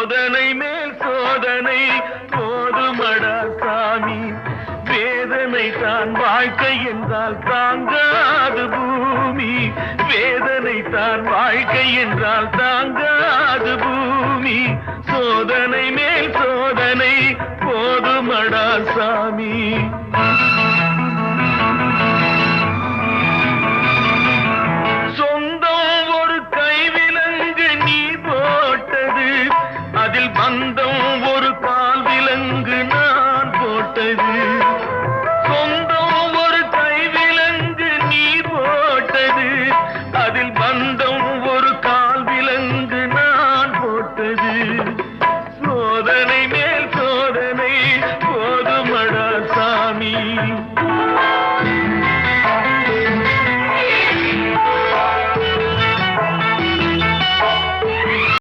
சோதனை மேல் சோதனை போதுமடா சாமி. வேதனை தான் வாழ்க்கை என்றால் தாங்காது பூமி. வேதனை தான் வாழ்க்கை என்றால் தாங்காது பூமி. சோதனை மேல் சோதனை போதுமடா சாமி. பந்தம் ஒரு பால் விலங்கு நான் போட்டது. சொந்தம் ஒரு கை விலங்கு நீ போட்டது. அதில் பந்தம் ஒரு கால் விலங்கு நான் போட்டது. சோதனை மேல் சோதனை போதுமடா சாமி.